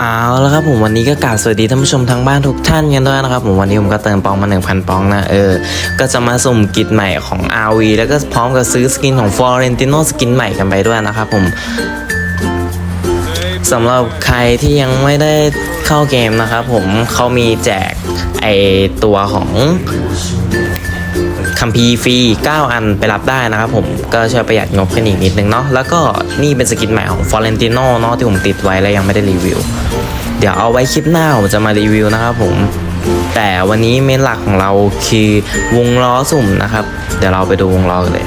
เอาแล้วครับผมวันนี้ก็กราบสวัสดีท่านผู้ชมทางบ้านทุกท่านกันด้วยนะครับผมวันนี้ผมก็เติมปองมา 1,000 ปองนะเออ ก็จะมาสุ่มกิจใหม่ของ RV แล้วก็พร้อมกับซื้อสกินของ Florentino สกินใหม่กันไปด้วยนะครับผมสำหรับใครที่ยังไม่ได้เข้าเกมนะครับผมเขามีแจกไอตัวของ คัมภีร์ฟรี 9 อันไปรับได้นะครับผมก็ช่วยประหยัดงบขึ้นอีกนิดนึงเนาะแล้วก็นี่เป็นสกินใหม่ของ Florentino เนาะที่ผมติดไว้แล้วยังไม่ได้รีวิว เดี๋ยวเอาไว้คลิปหน้าผมจะมารีวิวนะครับผมแต่วันนี้เมนหลักของเราคือวงล้อสุ่มนะครับ เดี๋ยวเราไปดูวงล้อกันเลย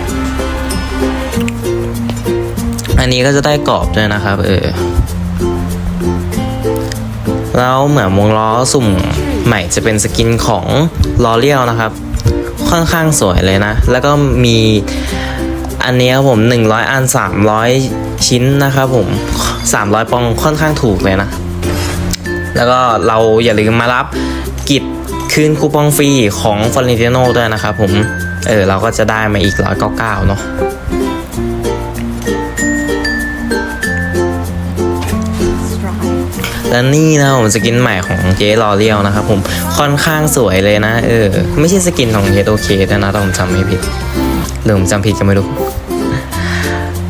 อันนี้ก็จะได้กรอบด้วยนะครับ เออแล้วเหมือนวงล้อสุ่มใหม่จะเป็นสกินของลอเรียลนะครับ ค่อนข้างสวยเลยนะ แล้วก็มีอันนี้ครับผม 100 อัน 300 ชิ้นนะครับผม 300 ปองค่อนข้างถูกเลยนะ แล้วก็เราอย่าลืมมารับกิจคืนคูปองฟรีของฟอร์เรนติโนด้วยนะครับผม เออ เราก็จะได้มาอีก 199 เนาะ และนี่นะผมสกินใหม่ของเจลอเรียลนะครับผมค่อนข้างสวยเลยนะ เออ ไม่ใช่สกินของเฮดโอเคนะนะต้องผมจำไม่ผิดหรือผมจำผิดก็ไม่รู้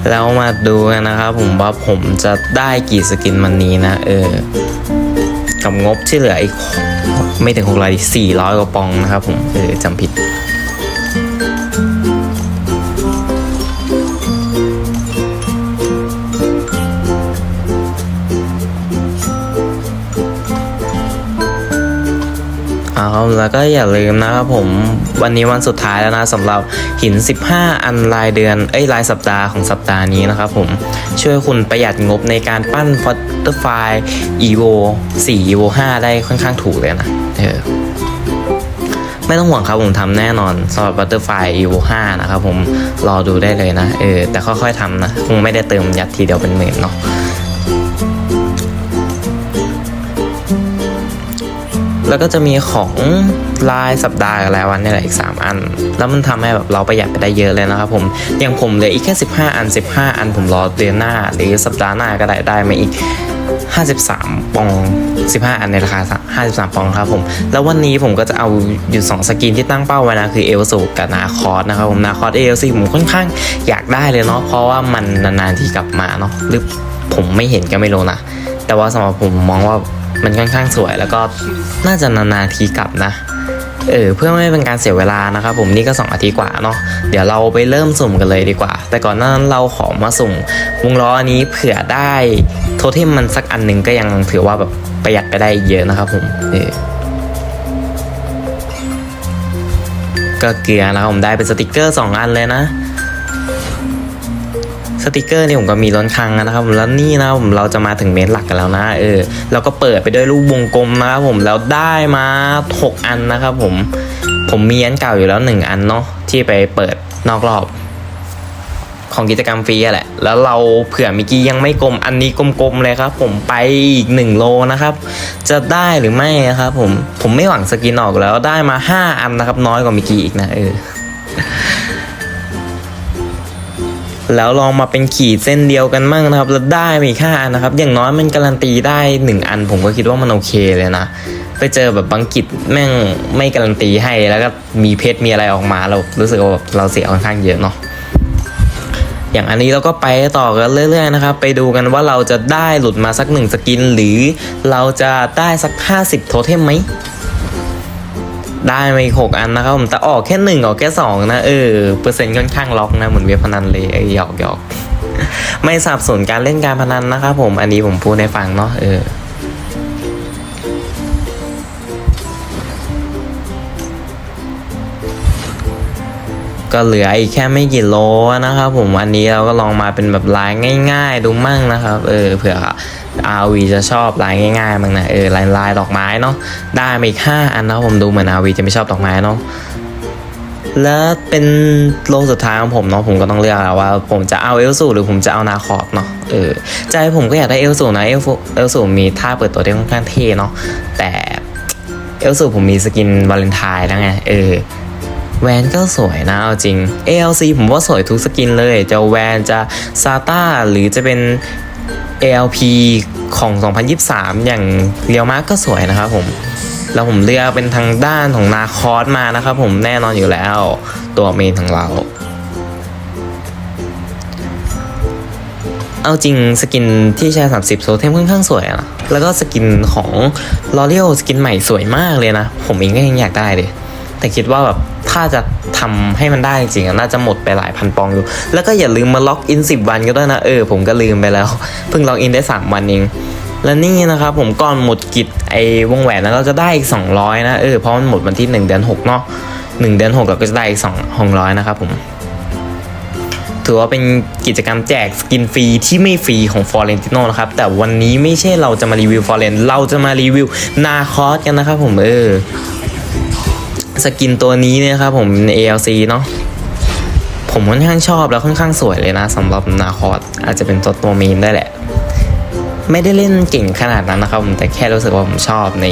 แล้วมาดูกันนะครับผมว่าผมจะได้กี่สกินมันนี้นะ เออ กับงบที่เหลืออีก ไม่ถึงหกร้อยสี่ร้อยกว่าปองนะครับผม เออจำผิด เอาแล้วก็อย่าลืมนะครับผมวันนี้วันสุดท้ายแล้วนะสำหรับหิน 15 อันรายเดือนเอ้ยรายสัปดาห์ของสัปดาห์นี้นะครับผมช่วยคุณประหยัดงบในการปั้น Butterfly Evo 4 Evo 5ได้ค่อนข้างถูกเลยนะเออไม่ต้องห่วงครับผมทำแน่นอนสำหรับ Butterfly Evo 5นะครับผมรอดูได้เลยนะเออแต่ค่อยๆทำนะ คงไม่ได้เติมยัดทีเดียวเป็นหมื่นเนาะ แล้วก็จะมีของรายสัปดาห์กับรายวันนี่แหละอีก 3 อัน แล้วมันทำให้แบบเราประหยัดไปได้เยอะเลยนะครับผมอย่างผมเหลืออีกแค่ 15 อัน 15 อันผมรอเดือนหน้า หรือสัปดาห์หน้าก็ได้ได้มาอีก53 ปอง 15 อันในราคา 53 ปองครับผม แล้ววันนี้ผมก็จะเอาอยู่ 2 สกินที่ตั้งเป้าไว้นะ คือเอลสูกับนาคอสนะครับผมนาคอสเอลซีผมค่อนข้างอยากได้เลยเนาะเพราะว่ามันนานๆที่กลับมาเนาะหรือผมไม่เห็นก็ไม่รู้นะ แต่ว่าสำหรับผมมองว่า มันค่อนข้างสวยแล้วก็น่าจะนานๆทีกลับนะเออเพื่อไม่ให้เป็นการเสียเวลานะครับผมนี่ก็ 2 อาทิตย์กว่าเนาะเดี๋ยวเราไปเริ่มสุ่มกันเลยดีกว่า แต่ก่อนหน้านั้นเราขอมาสุ่มวงล้ออันนี้เผื่อได้โทเทมมันสักอันหนึ่งก็ยังถือว่าแบบประหยัดไปได้เยอะนะครับผมเออก็เกลือนะครับผมได้เป็นสติกเกอร์ 2 อันเลยนะ สติกเกอร์นี่ผมก็มีล้นคลังนะครับผมแล้วนี่นะผมเราจะมาถึงเมนหลักกันแล้วนะเออเราก็เปิดไปด้วยรูปวงกลมนะครับผมแล้วได้มา 6 อันนะครับผมผมมีอันเก่าอยู่แล้ว 1 อันเนาะที่ไปเปิดนอกรอบ ของกิจกรรมฟรีแหละ แล้วเราเผื่อมิกี้ยังไม่กลมอันนี้กลมๆเลยครับ ผมไปอีก1โลนะครับ จะได้หรือไม่นะครับผมผมไม่หวังสกินออกแล้วได้มา 5 อันนะครับ น้อยกว่ามิกี้อีกนะเออ แล้วลองมาเป็นขีดเส้นเดียวกันมั่งนะครับ แล้วได้มาอีกห้านะครับ อย่างน้อยมันการันตีได้หนึ่งอัน ผมก็คิดว่ามันโอเคเลยนะ ไปเจอแบบบางกิจแม่งไม่การันตีให้ แล้วก็มีเพชรมีอะไรออกมาเรารู้สึกว่าเราเสียค่อนข้างเยอะเนาะ อย่างอันนี้เราก็ไปต่อกันเรื่อยๆนะครับ ไปดูกันว่าเราจะได้หลุดมาสักหนึ่งสกิน หรือเราจะได้สัก 50 โทเทมไหม ได้มาอีกหกอันนะครับผมแต่ออกแค่หนึ่งออกแค่สองนะเออเปอร์เซ็นต์ค่อนข้างล็อกนะเหมือนเว็บพนันเลยไอ้หยอกหยอกไม่สับสนการเล่นการพนันนะครับผมอันนี้ผมพูดให้ฟังเนาะเออ ก็เหลืออีกแค่ไม่กี่โลนะครับผมอันนี้เราก็ลองมาเป็นแบบลายง่าย ๆ ดูมั่งนะครับเออเผื่อ RV จะชอบลายง่ายๆมั้งนะเออลายลายดอกไม้เนาะได้มาอีกห้าอันนะครับผมดูเหมือน RV จะไม่ชอบดอกไม้เนาะแล้วเป็นโลสุดท้ายของผมเนาะผมก็ต้องเลือกแล้วว่า ผมจะเอาเอลสูหรือผมจะเอานาคอร์ดเนาะเออใจผมก็อยากได้เอลสูนะเอลเอลสูมีท่าเปิดตัวได้ค่อนข้างเท่เนาะแต่เอลสูผมมีสกินวาเลนไทน์แล้วไงเออ แวนก็สวยนะเอาจริง ALC ผมว่าสวยทุกสกินเลย จะแวนจะซาต้าหรือจะเป็น ALP ของ 2023 อย่างเรียวมาร์กก็สวยนะครับผม แล้วผมเลือกเป็นทางด้านของนาคอสมานะครับผมแน่นอนอยู่แล้ว ตัวเมนของเรา เอาจริงสกินที่ใช้30 โซเทมค่อนข้างสวยอะนะ แล้วก็สกินของลอเรียลสกินใหม่สวยมากเลยนะ ผมเองก็ยังอยากได้เลย แต่คิดว่าแบบถ้าจะทำให้มันได้จริงๆอะน่าจะหมดไปหลายพันปองอยู่ แล้วก็อย่าลืมมาล็อกอิน10วันก็ด้วยนะ เออ ผมก็ลืมไปแล้ว เพิ่งล็อกอินได้ 3 วันเองและนี่นะครับผมก่อนหมดกิจไอ้วงแหวนนั้นเราจะได้อีก 200 นะ เออ เพราะมันหมดวันที่ 1 เดือน6เนาะ1เดือน 6 เราก็จะได้อีก2 200 นะครับผมถือว่าเป็นกิจกรรมแจกสกินฟรีที่ไม่ฟรีของ f o r e n t i n o นนะครับ แต่วันนี้ไม่ใช่เราจะมารีวิว f o r e n เราจะมารีวิวนาคอสกันนะครับผมเออ สกินตัวนี้เนี่ยครับผม ALC เนาะผมค่อนข้างชอบแล้วค่อนข้างสวยเลยนะสำหรับนาคอสอาจจะเป็นตัวตัวเมนได้แหละ ไม่ได้เล่นเก่งขนาดนั้นนะครับผมแต่แค่รู้สึกว่าผมชอบใน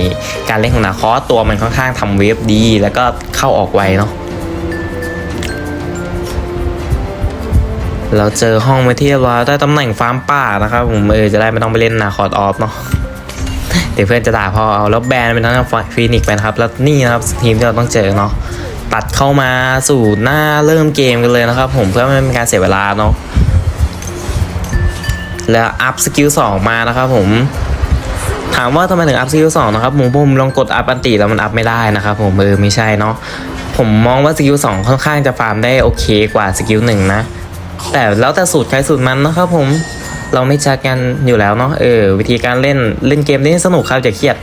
การเล่นของนาคอสตัวมันค่อนข้างทำเวฟดี แล้วก็เข้าออกไวเนาะเราเจอห้องไปที่เรียบร้อยได้ตำแหน่งฟาร์มป่านะครับผมเออจะได้ไม่ต้องไปเล่นนาคอร์ดออฟเนาะ เดี๋ยวเพื่อนจะด่าพอเอาแล้วแบนเป็นทั้งฟีนิกไปนะครับแล้วนี่นะครับทีมที่เราต้องเจอเนาะตัดเข้ามาสู่หน้าเริ่มเกมกันเลยนะครับ ผมเพื่อไม่เป็นการเสียเวลาเนาะแล้วอัพสกิลสองมานะครับผมถามว่าทำไมถึงอัพสกิลสองนะครับผมผมลองกดอัพอันติแล้วมันอัพไม่ได้นะครับผมเออไม่ใช่เนาะผมมองว่าสกิลสองค่อนข้างจะฟาร์มได้โอเคกว่าสกิลหนึ่งนะ แต่แล้วแต่สูตรใครสูตรมันนะครับผม เราไม่จัดกันอยู่แล้วเนาะเออวิธีการเล่นเล่นเกมนี้สนุกครับอย่าเครียด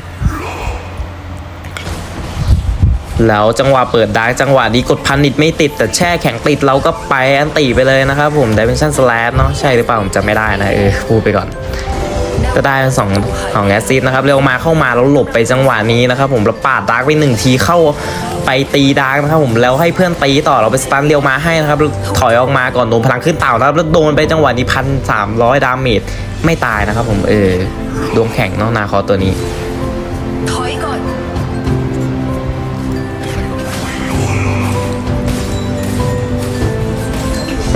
แล้วจังหวะเปิดดาร์กจังหวะดีกดพันนิดไม่ติด แต่แช่แข็งติดเราก็ไปอันตีไปเลยนะครับผมดิเมนชั่นสแลเนาะใช่หรือเปล่าผมจำไม่ได้นะเออพูดไปก่อน ก็ได้สองสองแอสซิสนะครับเร็วมาเข้ามาแล้วหลบไปจังหวะนี้นะครับผมแล้วปาดดาร์กไปหนึ่งทีเข้าไปตีดาร์กนะครับผมแล้วให้เพื่อนตีต่อเราไปสตันเร็วมาให้นะครับถอยออกมาก่อนโดนพลังขึ้นเต่านะครับแล้วโดนไปจังหวะนี้พันสามร้อยดาเมจไม่ตายนะครับผมเออดวงแข็งเนาะนาคอตัวนี้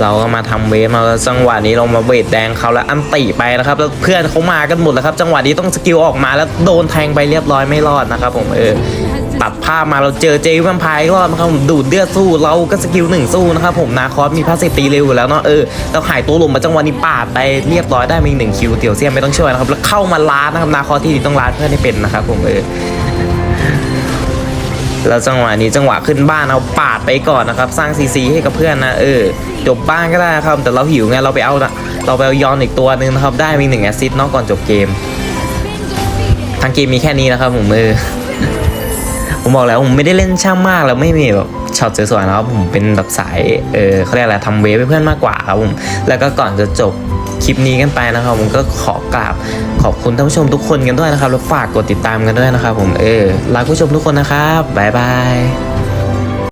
เราก็มาทำเวฟมาจังหวะนี้เรามาเวทแดงเขาแล้วอันติไปนะครับแล้วเพื่อนเขามากันหมดแล้วครับ จังหวะนี้ต้องสกิลออกมาแล้วโดนแทงไปเรียบร้อยไม่รอดนะครับผมเออตัดภาพมาเราเจอเจวิมพายรอดนะครับผมดูดเลือดสู้เราก็สกิลหนึ่งสู้นะครับผมนาคอสมีพาสซีฟตีเร็วอยู่แล้วเนาะเออเราหายตัวลงมาจังหวะนี้ปาดไปเรียบร้อยได้มีหนึ่งคิวเตียวเซียมไม่ต้องช่วยนะครับแล้วเข้ามาล้านะครับนาคอสที่ดีต้องล้าดเพื่อนให้เป็นนะครับผมเออ แล้วจังหวะนี้จังหวะขึ้นบ้านเอาปาดไปก่อนนะครับ สร้างซีซีให้กับเพื่อนนะเออจบบ้านก็ได้ครับ แต่เราหิวไงเราไปเอาเราไปเอายอนอีกตัวหนึ่งนะครับ ได้มีหนึ่งแอซิสนอกก่อนจบเกม ทั้งเกมมีแค่นี้นะครับผมเออ ผมบอกแล้วผมไม่ได้เล่นช่างมากแล้วไม่มีแบบช็อตสวยๆนะครับผมเป็นแบบสายเออเขาเรียกอะไรทำเวฟให้เพื่อนมากกว่าครับผมแล้วก็ก่อนจะจบคลิปนี้กันไปนะครับผมก็ขอกราบขอบคุณท่านผู้ชมทุกคนกันด้วยนะครับแล้วฝากกดติดตามกันด้วยนะครับผมเออลาผู้ชมทุกคนนะครับบ๊ายบาย